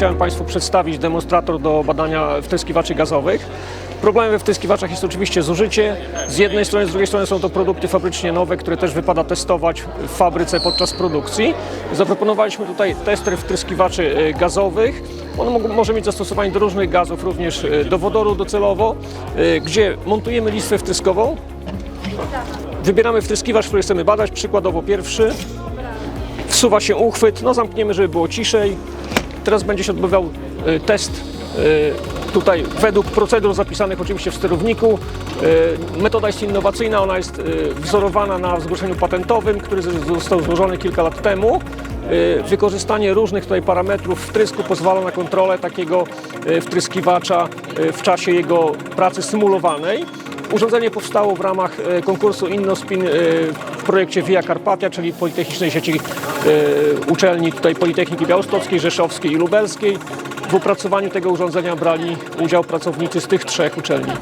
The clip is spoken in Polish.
chciałem Państwu przedstawić demonstrator do badania wtryskiwaczy gazowych. Problemem we wtryskiwaczach jest oczywiście zużycie. Z jednej strony, z drugiej strony są to produkty fabrycznie nowe, które też wypada testować w fabryce podczas produkcji. Zaproponowaliśmy tutaj tester wtryskiwaczy e, gazowych. On może mieć zastosowanie do różnych gazów, również e, do wodoru docelowo, e, gdzie montujemy listwę wtryskową. Wybieramy wtryskiwacz, który chcemy badać, przykładowo pierwszy. Wsuwa się uchwyt, no zamkniemy, żeby było ciszej. Teraz będzie się odbywał y, test y, tutaj według procedur zapisanych oczywiście w sterowniku. Y, Metoda jest innowacyjna, ona jest wzorowana na zgłoszeniu patentowym, który został złożony kilka lat temu. Wykorzystanie różnych tutaj parametrów wtrysku pozwala na kontrolę takiego wtryskiwacza w czasie jego pracy symulowanej. Urządzenie powstało w ramach e, konkursu InnoSpin e, w projekcie Via Carpatia, czyli Politechnicznej Sieci e, Uczelni tutaj Politechniki Białostockiej, Rzeszowskiej i Lubelskiej. W opracowaniu tego urządzenia brali udział pracownicy z tych trzech uczelni.